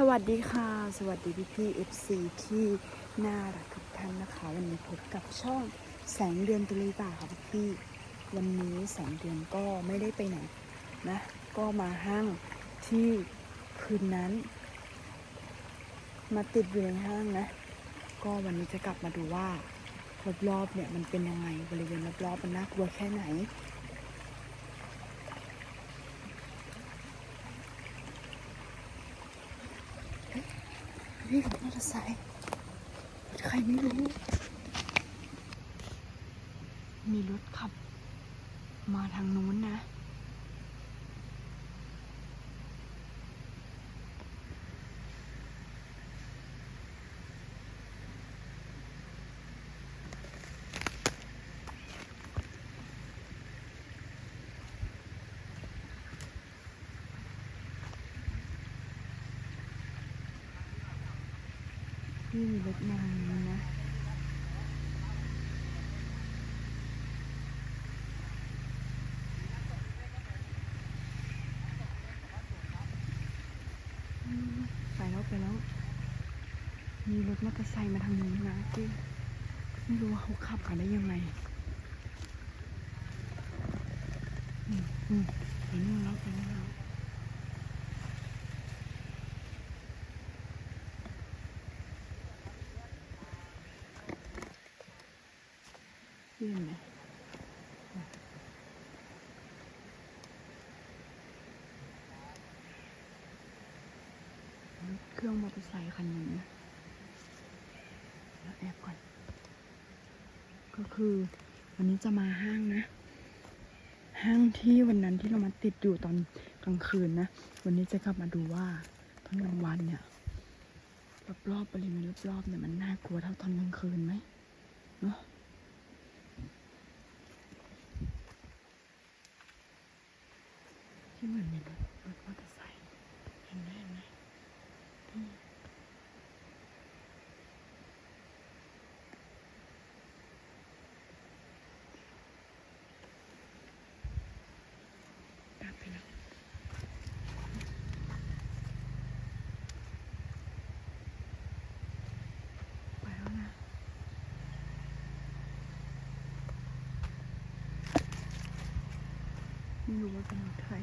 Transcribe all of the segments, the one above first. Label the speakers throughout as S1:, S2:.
S1: สวัสดีค่ะ สวัสดีพี่พี่เอฟซีที่น่ารักทุกท่านนะคะ วันนี้พบกับช่องแสงเดือนตุลีตาค่ะพี่พี่วันนี้แสงเดือนก็ไม่ได้ไปไหนนะ ก็มาห้างที่คืนนั้น มาติดอยู่ในห้างนะ ก็วันนี้จะกลับมาดูว่ารอบๆเนี่ยมันเป็นยังไงบริเวณรอบๆมันน่ากลัวแค่ไหน นี่รถมอเตอร์ไซค์ใครไม่รู้ มีรถขับ มาทางนู้นนะ ที่มีรถมานนะไปแล้วไปแล้ว มีรถมอเตอร์ไซค์มาทางนี้นะที่ไม่รู้ว่าเขาขับกันได้ยังไงอืมอืมไปนู่นแล้วไปนู่นแล้ว เห็นไหมเครื่องมอเตอร์ไซค์คันนี้นะแล้วแอบก่อน ก็คือวันนี้จะมาห้างนะ ห้างที่วันนั้นที่เรามาติดอยู่ตอนกลางคืนนะ วันนี้จะกลับมาดูว่าตอนกลางวันเนี่ยรอบๆบริเวณรอบๆเนี่ยมันน่ากลัวเท่าตอนกลางคืนไหมเนาะที่เหมือนมีรถรถมอเตอร์ไซค์เห็นไหมเห็นไหมอืมตามไปแล้ว ไปแล้วนะ ไม่รู้ว่าเป็นรถใคร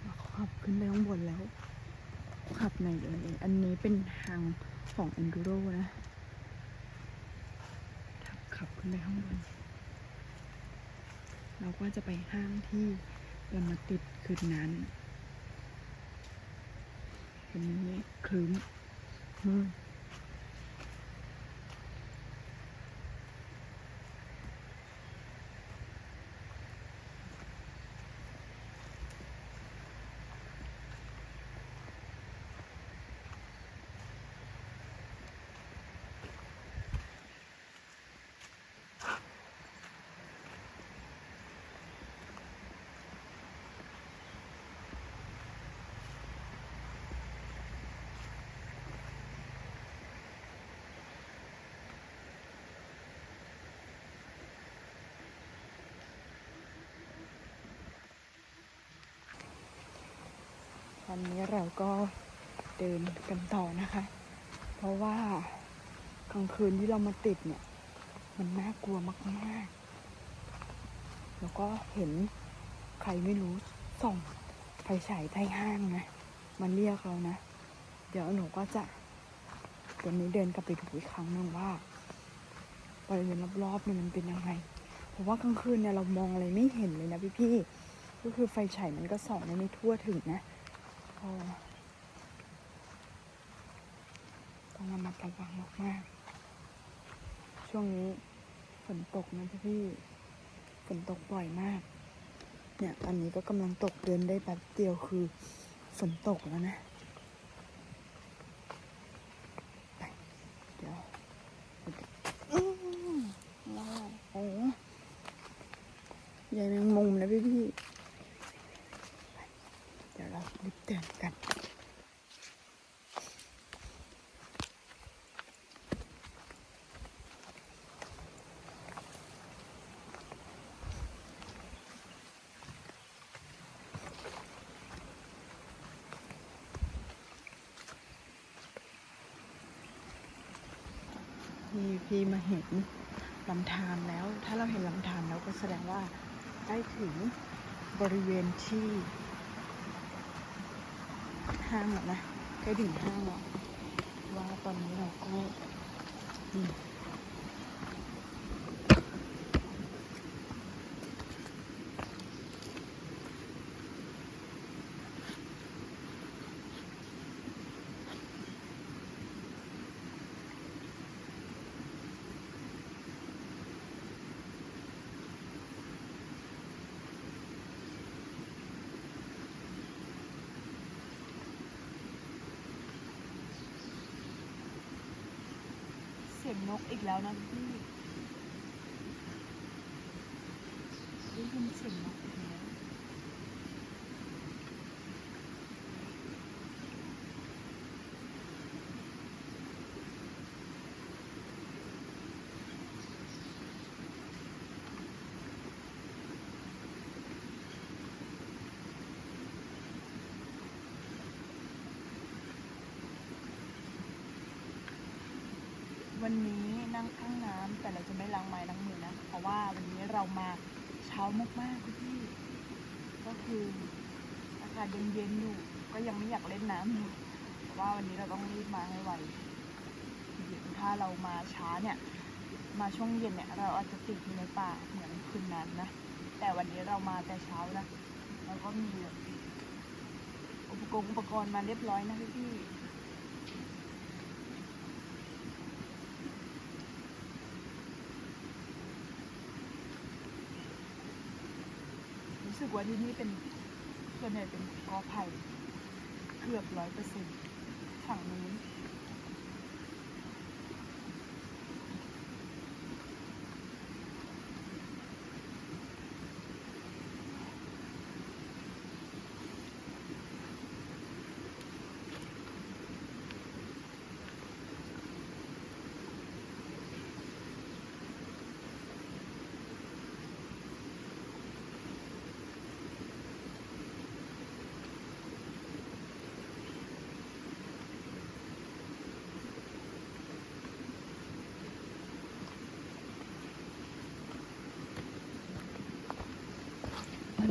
S1: เราขับขึ้นไปข้างบนแล้ว ขับไหนเอ่ยอันนี้เป็นทางของ Enduro นะ ขึ้นไปข้างบน เราก็จะไปห้างที่เรามาติดคืนนั้นวันนี้ครึ้มมืด วันนี้เราก็เดินกันต่อนะคะ เพราะว่ากลางคืนที่เรามาติดเนี่ย มันน่ากลัวมากๆ แล้วก็เห็นใครไม่รู้ส่องไฟฉายใต้ห้างนะ มันเรียกเรานะ เดี๋ยวหนูก็จะวันนี้เดินกลับไปดูอีกครั้งหนึงว่าบริเวณรอบๆเนี่ยมันเป็นยังไง เพราะว่ากลางคืนเนี่ยเรามองอะไรไม่เห็นเลยนะพี่ๆ ก็คือไฟฉายมันก็ส่องได้ไม่ทั่วถึงนะ ก็ต้องระมัดระวังมากๆ ช่วงนี้ฝนตกนะพี่ฝนตกบ่อยมาก เนี่ยตอนนี้ก็กำลังตกเดินได้แบบเดียวคือฝนตกแล้วนะไปเดี๋ยวอืมว้าวโอ้ใหญ่แมงมุมนะพี่พี่ ตือนกันพี่พี่มาเห็นลำธารแล้ว ถ้าเราเห็นลำธารแล้วก็แสดงว่าใกล้ถึงบริเวณที่ ห้างแล้วนะใกล้ถึงห้างแล้วว่าตอนนี้เราก็อืม กอีกแล้วนะพี่ได้ยินเสียงนกอีกแล้ว วันนี้นั่งข้างน้ำแต่เราจะไม่ล้างไม้ล้างมือนะ เพราะว่าวันนี้เรามาเช้ามากๆพี่ ก็คืออากาศเย็นๆอยู่ก็ยังไม่อยากเล่นน้ำอยู่แต่ว่าวันนี้เราต้องรีบมาให้ไวเดี๋ยวถ้าเรามาช้าเนี่ย มาช่วงเย็นเนี่ย เราอาจจะติดอยู่ในป่าเหมือนคืนนั้นนะแต่วันนี้เรามาแต่เช้านะแล้วก็มีอุปกรณ์อุปกรณ์มาเรียบร้อยนะพี่ๆ รู้สึกว่าที่นี่เป็นส่วนใหญ่เป็นกอไผ่เกือบร้อยเปอร์เซ็นต์ฝั่งนู้น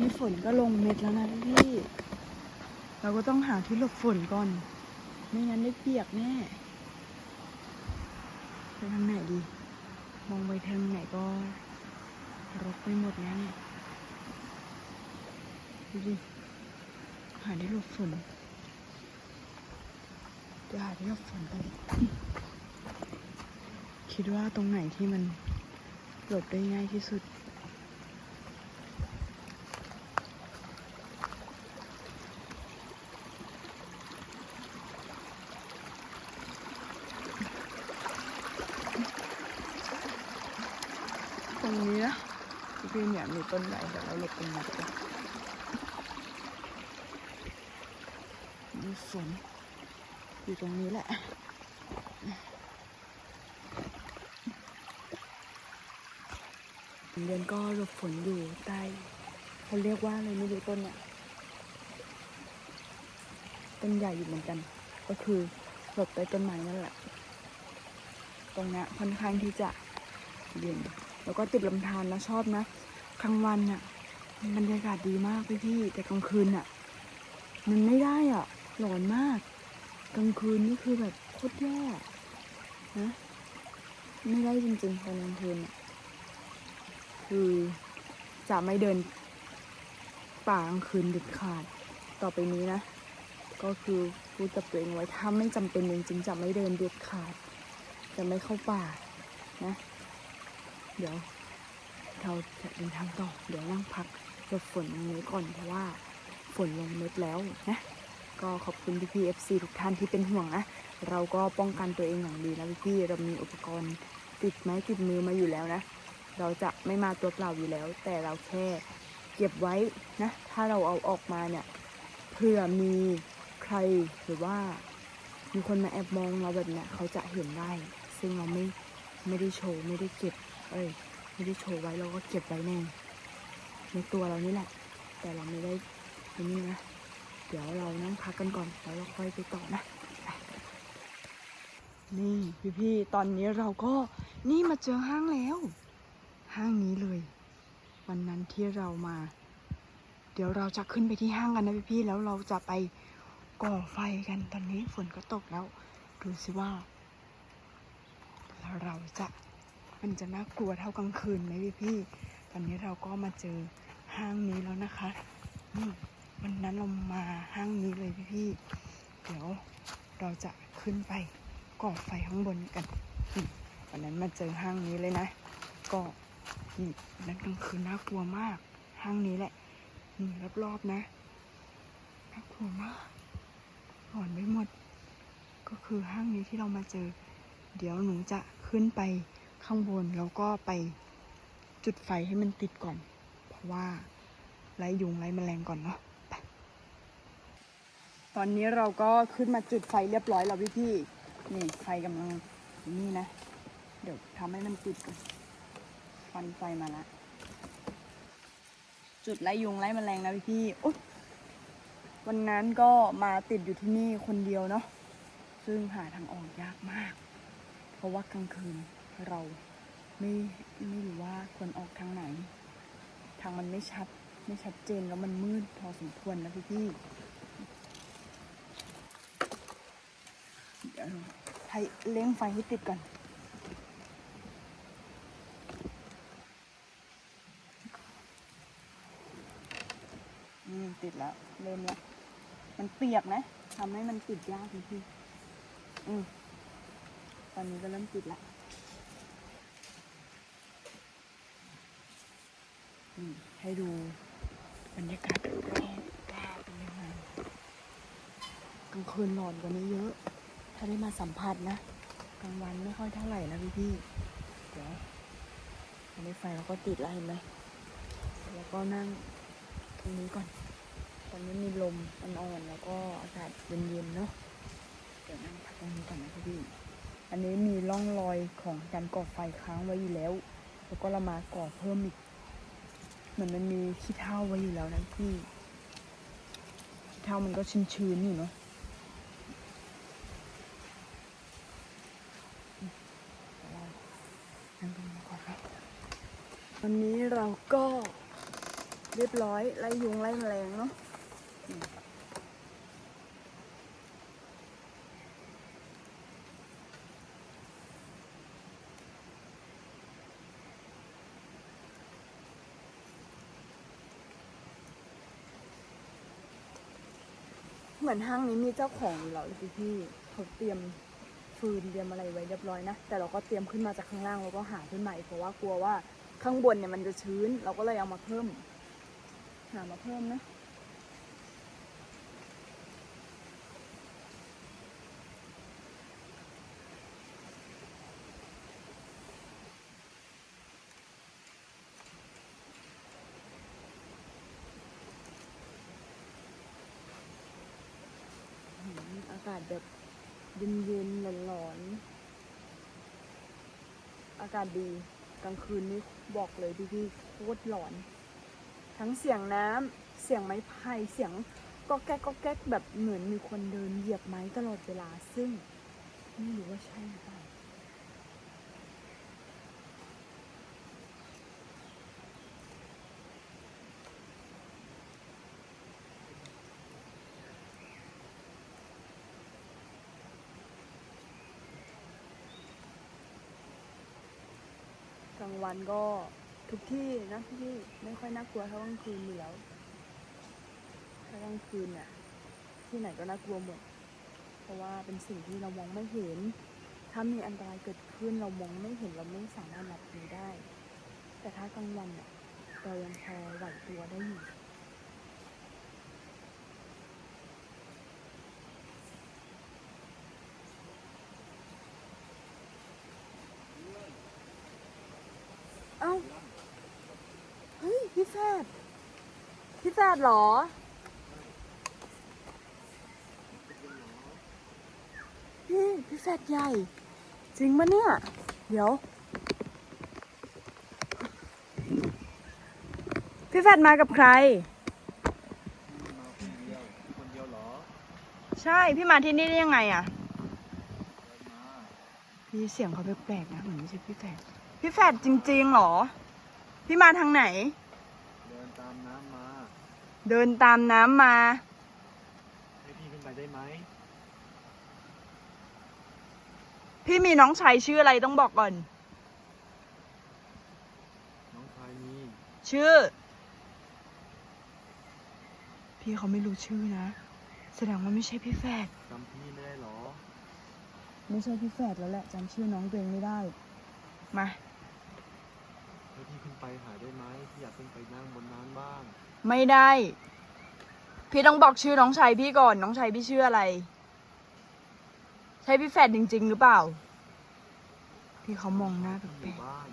S1: นนี้ฝนก็ลงเม็ดแล้วนะพี่ เราก็ต้องหาที่หลบฝนก่อน ไม่งั้นได้เปียกแน่ไปทางไหนดี มองไปทางไหนก็รกไปหมดแล้วเนี่ยดูดิหาที่หลบฝนจะหาที่หลบฝนกันคิดว่าตรงไหนที่มันหลบได้ง่ายที่สุด ตรงนี้นะพี่เนี่ยมีต้นใหญ่แต่เราหลบตรงนี้ดีกว่า ฝนอยู่ตรงนี้แหละเดือนก็หลบฝนอยู่ใต้เขาเรียกว่าอะไรไม่รู้ต้นเนี่ยต้นใหญ่อยู่เหมือนกัน ก็คือหลบใต้ต้นไม้นั่นแหละ ตรงนี้ค่อนข้างที่จะเย็นแล้วก็ติดลำธารนะชอบนะกลางวันน่ะบรรยากาศดีมากพี่พี่แต่กลางคืนน่ะ มันไม่ได้อะ ร้อนมาก กลางคืนนี่คือแบบโคตรแย่นะไม่ได้จริงๆตอนกลางคืนน่ะคือจะไม่เดินป่ากลางคืนเด็ดขาดต่อไปนี้นะ ก็คือพูดกับตัวเองไว้ถ้าไม่จำเป็นจริงๆจะไม่เดินเด็ดขาด จะไม่เข้าป่านะ เดี๋ยวเราจะเดินทางต่อ เดี๋ยวนั่งพักหลบฝนตรงนี้ก่อนเพราะว่าฝนลงเม็ดแล้วนะ ก็ขอบคุณพี่พีเอฟซีทุกท่านที่เป็นห่วงนะ เราก็ป้องกันตัวเองอย่างดีนะพี่พี่เรามีอุปกรณ์ติดไม้ติดมือมาอยู่แล้วนะ เราจะไม่มาตัวเปล่าอยู่แล้ว แต่เราแค่เก็บไว้นะ ถ้าเราเอาออกมาเนี่ยเผื่อมีใครหรือว่ามีคนมาแอบมองเราแบบเนี้ยเขาจะเห็นได้ ซึ่งเราไม่ไม่ได้โชว์ไม่ได้เก็บ เอ้ยไม่ได้โชว์ไว้เราก็เก็บไว้ในในตัวเรานี่แหละ แต่เราไม่ได้ไอ้นี่นะ เดี๋ยวเรานั่งพักกันก่อนแล้วเราค่อยไปต่อนะนี่พี่ๆตอนนี้เราก็นี่มาเจอห้างแล้ว ห้างนี้เลย วันนั้นที่เรามา เดี๋ยวเราจะขึ้นไปที่ห้างกันนะพี่ๆแล้วเราจะไปก่อไฟกันตอนนี้ฝนก็ตกแล้ว ดูสิว่าเราจะมันจะน่ากลัวเท่ากลางคืนไหมพี่ๆตอนนี้เราก็มาเจอห้างนี้แล้วนะคะนี่ วันนั้นเรามาห้างนี้เลยพี่ๆเดี๋ยวเราจะขึ้นไปก่อไฟข้างบนกันวันนั้นมาเจอห้างนี้เลยนะ ก็นี่นั้นกลางคืนน่ากลัวมาก ห้างนี้แหละนี่รอบๆนะน่ากลัวมากหลอนไปหมด ก็คือห้างนี้ที่เรามาเจอ เดี๋ยวหนูจะขึ้นไปข้างบนแล้วก็ไปจุดไฟให้มันติดก่อน เพราะว่าไล่ยุงไล่แมลงก่อนเนาะ ตอนนี้เราก็ขึ้นมาจุดไฟเรียบร้อยแล้วพี่พี่นี่ไฟกำลังนี่นะ เดี๋ยวทำให้มันติดก่อนควันไฟมาละจุดไล่ยุงไล่แมลงนะพี่พี่ๆอุ๊ยวันนั้นก็มาติดอยู่ที่นี่คนเดียวเนาะซึ่งหาทางออกยากมาก เพราะว่ากลางคืนเราไม่ไม่รู้ว่าควรออกทางไหน ทางมันไม่ชัดไม่ชัดเจนแล้วมันมืดพอสมควรนะพี่พี่ เดี๋ยวให้เล้งไฟให้ติดก่อนอืมติดแล้ว เริ่มแล้ว มันเปียกนะทำให้มันติดยากพี่พี่อืมตอนนี้ก็เริ่มติดละอืมให้ดูบรรยากาศรอบๆว่าเป็นยังไงกลางคืนนอนกว่านี้เยอะ ถ้าได้มาสัมผัสนะกลางวันไม่ค่อยเท่าไหร่นะพี่พี่ๆเดี๋ยวอันนี้ไฟเราก็ติดแล้วเห็นไหมแล้วก็นั่งตรงนี้ก่อน ตอนนี้มีลมอ่อนๆแล้วก็อากาศเย็นๆเนาะเดี๋ยวนั่งพักตรงนี้ก่อนนะพี่อันนี้มีร่องรอยของการก่อไฟค้างไว้อยู่แล้ว แล้วก็เรามาก่อเพิ่มอีกเหมือนมันมีขี้เถ้าไว้อยู่แล้วนะพี่ขี้เถ้ามันก็ชื้นๆอยู่เนาะอืมเดี๋ยวเรานั่งตรงนี้ก่อนนะ วันนี้เราก็เรียบร้อยไล่ยุงไล่แมลงเนาะเหมือนห้างนี้มีเจ้าของอยู่แล้วพี่พี่เขาเตรียมฟืนเตรียมอะไรไว้เรียบร้อยนะ แต่เราก็เตรียมขึ้นมาจากข้างล่างแล้วก็หาขึ้นมาอีกเพราะว่ากลัวว่า ข้างบนเนี่ยมันจะชื้น เราก็เลยเอามาเพิ่ม หามาเพิ่มนะอากาศแบบเย็นๆหลอนๆอากาศดี กลางคืนนี้บอกเลยพี่ๆโคตรหลอน ทั้งเสียงน้ำเสียงไม้ไผ่เสียงก็แก๊กก็แก๊กแบบเหมือนมีคนเดินเหยียบไม้ตลอดเวลาซึ่ง ไม่รู้ว่าใช่หรือเปล่าางวันก็ทุกที่นะพี่ไม่ค่อยน่ากลัวเท่ากลางคืนอยู่แล้วถ้ากลางคืนเนี่ยที่ไหนก็น่ากลัวหมด เพราะว่าเป็นสิ่งที่เรามองไม่เห็น ถ้ามีอันตรายเกิดขึ้นเรามองไม่เห็นเราไม่สามารถรับรู้ได้ แต่ถ้ากลางวันเนี่ยเรายังพอไหวตัวได้อยู่ เอ้า เฮ้ย พี่แฟดพี่แฟดเหรอ พี่ พี่แฟดใหญ่ จริงมะเนี่ย เดี๋ยว พี่แฟดมากับใครใช่ พี่มาที่นี่ได้ยังไงอะพี่เสียงเขาแปลกๆนะเหมือนไม่ใช่พี่แฟด พี่แฟดจริงๆเหรอ พี่มาทางไหน
S2: เดินตามน้ำมา
S1: เดินตามน้ำมา
S2: ให้พี่ขึ้นไปได้ไหม
S1: พี่มีน้องชายชื่ออะไรต้องบอกก่อน
S2: น้องชายมี
S1: ชื่อ พี่เขาไม่รู้ชื่อนะ แสดงว่าไม่ใช่พี่แฝด
S2: จำพี่ไม่ได้เหรอ
S1: ไม่ใช่พี่แฝดแล้วแหละจำชื่อน้องตัวเองไม่ได้ มา
S2: ให้พี่ขึ้น ไปหาได้ไหมพี่อยากขึ้นไปนั่งบนน้ำบ้าง
S1: ไม่ได้ พี่ต้องบอกชื่อน้องชายพี่ก่อนน้องชายพี่ชื่ออะไร ใช่พี่แฝดจริง ๆ หรือเปล่า พี่เขามองหน้าแป
S2: พี่อ
S1: ล
S2: ยู่
S1: ก
S2: บ้าน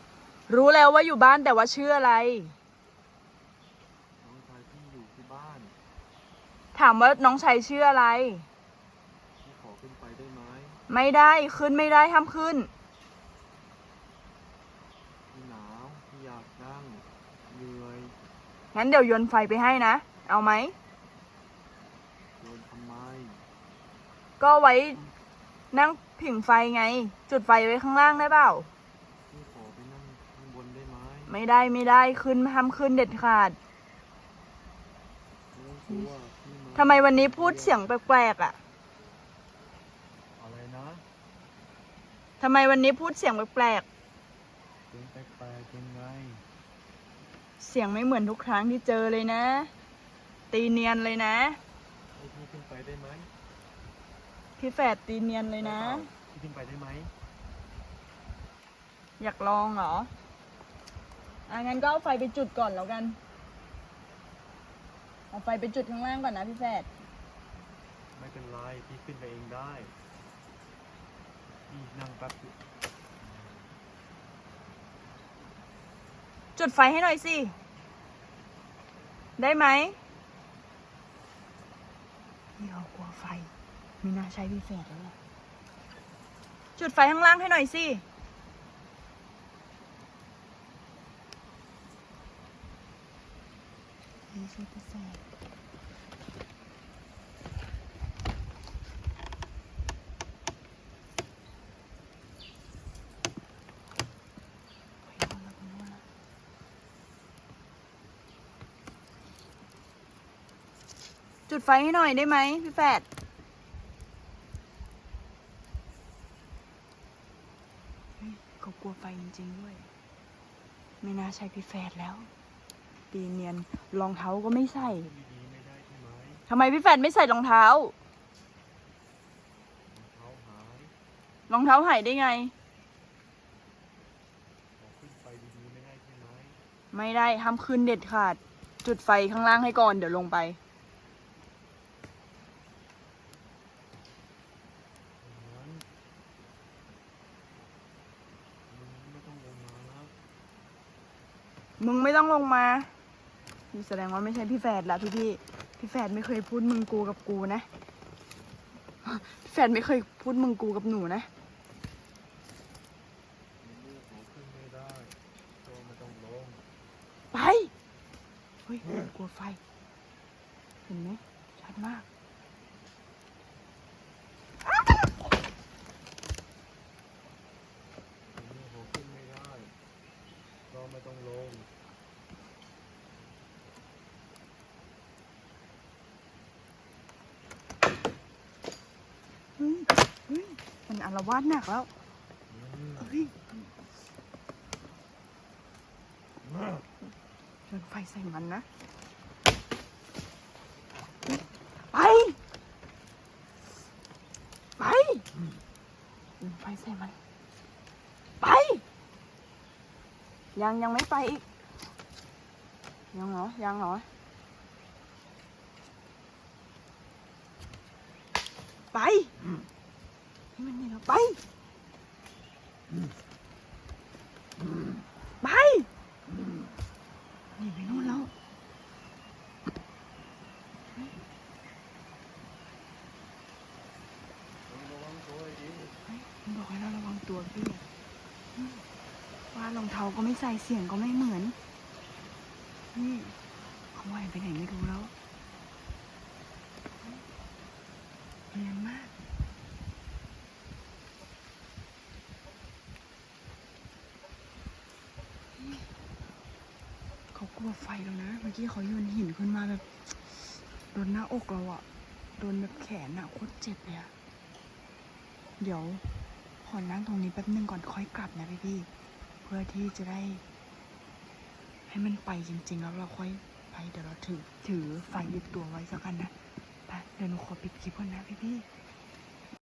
S1: ๆรู้แล้วว่าอยู่บ้านแต่ว่าชื่ออะไร
S2: น้องชายพี่อยู่ที่บ้าน
S1: ถามว่าน้องชายชื่ออะไร
S2: พี่ขอขึ้นไปได้ไหม
S1: ไม่ได้ขึ้นไม่ได้ห้ามขึ้น
S2: พี่หนาวพี่อยากนั่งเหนื่อย
S1: งั้นเดี๋ยวโยนไฟไปให้นะ เอาไหม
S2: โดนทำไม
S1: ก็ไว้นั่งผิงไฟไง จุดไฟไว้ข้างล่างได้เปล่า
S2: พี่ขอไปนั่งข้างบนได้ไหม
S1: ไม่ได้ไม่ได้ขึ้นห้ามขึ้นเด็ดขาด
S2: ไม่ต้องกลัวพี่า
S1: ทำไมวันนี้พูดเสียงแปลกๆอะ
S2: อะไรนะ
S1: ทำไมวันนี้พูดเสียงแปลก
S2: เสียงแปลกๆเป็นไง
S1: ๆเสียงไม่เหมือนทุกครั้งที่เจอเลยนะ ตีเนียนเลยนะ
S2: ให้พี่ขึ้นไปได้ไหม
S1: พี่แฝดตีเนียนเลยนะ
S2: พี่ขึ้นไปได้ไหม
S1: อยากลองเหรออะงั้นก็เอาไฟไปจุดก่อนแล้วกัน เอาไฟไปจุดข้างล่างก่อนนะพี่แฝด
S2: ไม่เป็นไรพี่ขึ้นไปเองได้พี่นั่งแป๊บเดียว
S1: จุดไฟให้หน่อยสิ ได้ไหมพี่เขากลัวไฟมีน่าใช้พี่แฝดแล้วล่ะจุดไฟข้างล่างให้หน่อยสิไม่ช่พี่แฝด ไฟให้หน่อยได้ไหมพี่แฝดเฮ้ยเขากลัวไฟจริงๆด้วย ไม่น่าใช่พี่แฝดแล้ว ตีเนียนรองเท้าก็ไม่ใส่
S2: ดีๆไม่ได้ใช่ไหม
S1: ทำไมพี่แฟดไม่ใส่รองเท้า
S2: รองเท้าหาย
S1: รองเท้าหายได้ไง
S2: ขอขึ้นไปดีๆไม่ได้ใช่ไหม
S1: ไม่ได้ห้ามขึ้นเด็ดขาด จุดไฟข้างล่างให้ก่อนเดี๋ยวลงไป
S2: งั้นมึงไม่ต้องลงมานะ
S1: มึ งไม่ต้องลงมาแสดงว่าไม่ใช่พี่แฝดละพี่พี่พี่แฝดไม่เคยพูดมึงกูกับกูนะพี่แฝดไม่เคยพูดมึงกูกับหนูนะ
S2: ไม่ได้ตัวไม่ต้องลง
S1: ไปเฮ้ยกลัวไฟ เห็นไหมชัดมาก
S2: มึงลูกขอขึ้นไม่ได้ตัวไม่ต้องลง
S1: เฮ้ยเฮ้ย มันอารวาสหนักแล้ว
S2: อืม
S1: เฮ้ยเดินไฟใส่มันนะไปไปเดินไฟใส่มัน ไป ยังยังไม่ไปอีก ยังเหรอ ยังเหรอ ไปให้มันนี่แล้ว ไป ไปนี่ไปนู่นแล้ว
S2: มันบอกให้เราระวังตัวพี่ว่า
S1: รองเท้าก็ไม่ใส่เสียงก็ไม่เหมือนนี่เขาว่ายไปไหนไม่รู้แล้วเรียนมาก มื่อกี้เขาโยนหินขึ้นมาแบบโดนหน้าอกเราอะโดนแบบแขนอะโคตรเจ็บเลยอะเดี๋ยวขอนั่งตรงนี้แป๊บนึงก่อนค่อยกลับนะพี่พี่เพื่อที่จะได้ ให้มันไปจริง ๆ แล้วเราค่อยไปเดี๋ยวเราถือ ถือไฟยึดตัวไว้สักกันนะไปเดี๋ยวหนูขอปิดคลิปก่อนนะพี่พี่